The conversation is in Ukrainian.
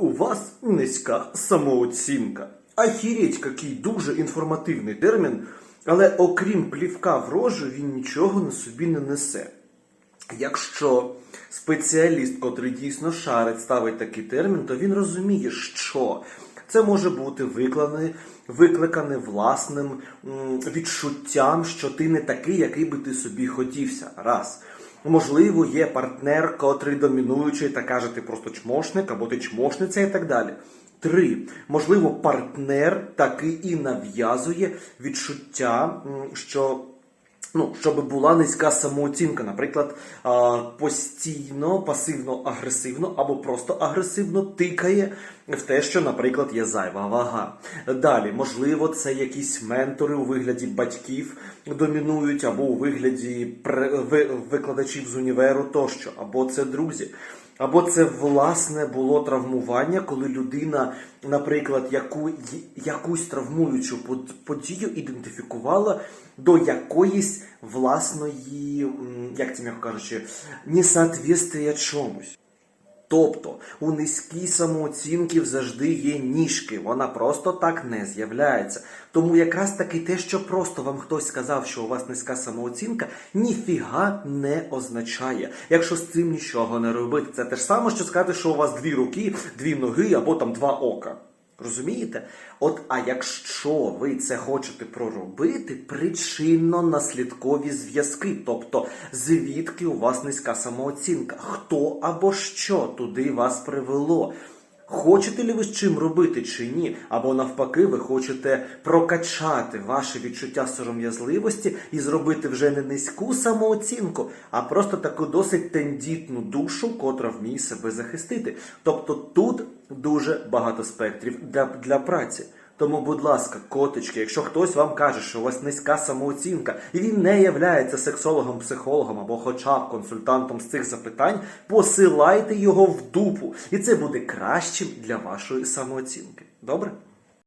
У вас низька самооцінка. Ахіреть, який дуже інформативний термін, але окрім плівка в рожу, він нічого на собі не несе. Якщо спеціаліст, котрий дійсно шарить, ставить такий термін, то він розуміє, що це може бути викликане, викликане власним відчуттям, що ти не такий, який би ти собі хотівся. Раз. Можливо, є партнер, котрий домінуючий та каже, ти просто чмошник або ти чмошниця і так далі. Три. Можливо, партнер таки і нав'язує відчуття, що ну, щоб була низька самооцінка, наприклад, постійно, пасивно-агресивно або просто агресивно тикає в те, що, наприклад, є зайва вага. Далі, можливо, це якісь ментори у вигляді батьків домінують, або у вигляді викладачів з універу тощо, або це друзі. Або це власне було травмування, коли людина, наприклад, яку, якусь травмуючу под- подію ідентифікувала до якоїсь власної, як це м'яко кажучи, несоответствия чомусь. Тобто у низькій самооцінки завжди є ніжки, вона просто так не з'являється. Тому якраз таки те, що просто вам хтось сказав, що у вас низька самооцінка, ніфіга не означає. Якщо з цим нічого не робити, це те ж саме, що сказати, що у вас дві руки, дві ноги або там два ока. Розумієте? От, а якщо ви це хочете проробити, причинно-наслідкові зв'язки, тобто звідки у вас низька самооцінка, хто або що туди вас привело. Хочете ли ви з чим робити чи ні? Або навпаки, ви хочете прокачати ваше відчуття сором'язливості і зробити вже не низьку самооцінку, а просто таку досить тендітну душу, котра вміє себе захистити. Тобто тут дуже багато спектрів для, для праці. Тому, будь ласка, котички, якщо хтось вам каже, що у вас низька самооцінка, і він не являється сексологом, психологом або хоча б консультантом з цих запитань, посилайте його в дупу. І це буде кращим для вашої самооцінки. Добре?